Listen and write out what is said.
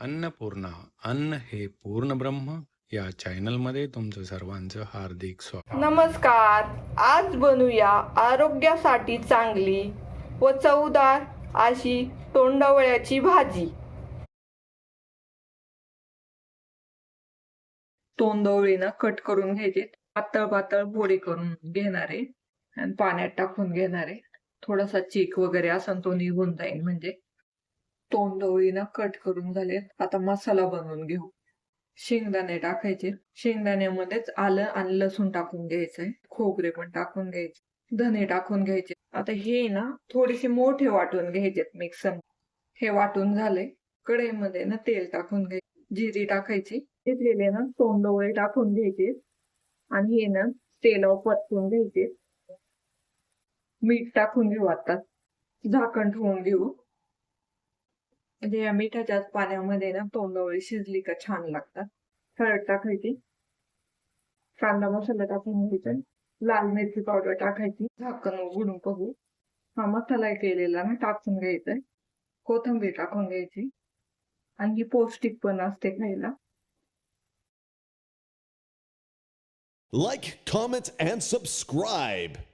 अन्नपूर्णा अन्न हे पूर्ण ब्रह्म या चॅनलमध्ये तुमचं सर्वांचं हार्दिक स्वागत. नमस्कार. आज बनवूया आरोग्यासाठी चांगली व चवदार अशी तोंडवळ्याची भाजी. तोंडवळीनं कट करून घ्यायचे. पातळ पातळ पोळी करून घेणारे आणि पाण्यात टाकून घेणारे थोडासा चीक वगैरे असं तो निघून जाईल म्हणजे. तोंडवळीनं कट करून झाले आता मसाला बनवून घेऊ. शेंगदाणे टाकायचे. शेंगदाण्यामध्येच आलं आणि लसूण टाकून घ्यायचंय. खोबरे पण टाकून घ्यायचे. धने टाकून घ्यायचे. आता हे ना थोडेसे मोठे वाटून घ्यायचे मिक्सर हे वाटून झाले कढईमध्ये ना तेल टाकून घ्यायचे जिरी टाकायची. घेतलेले ना तोंडवळे टाकून घ्यायचे. आणि हे ना तेलावर परतून घ्यायचे. मीठ टाकून घेऊ आता. झाकण ठेवून घेऊ. म्हणजे या मिठाच्याच पाण्यामध्ये ना तोंडवळी शिजली का छान लागतात. हळद टाकायची. कांदा मसाला टाकून घ्यायचा. लाल मिरची पावडर टाकायची. झाकण उघडून बघू. हा मसाला केलेला ना टाकून घ्यायचा. कोथिंबीर टाकून घ्यायची. आणि ही पौष्टिक पण असते खायला. Like, comment, and subscribe.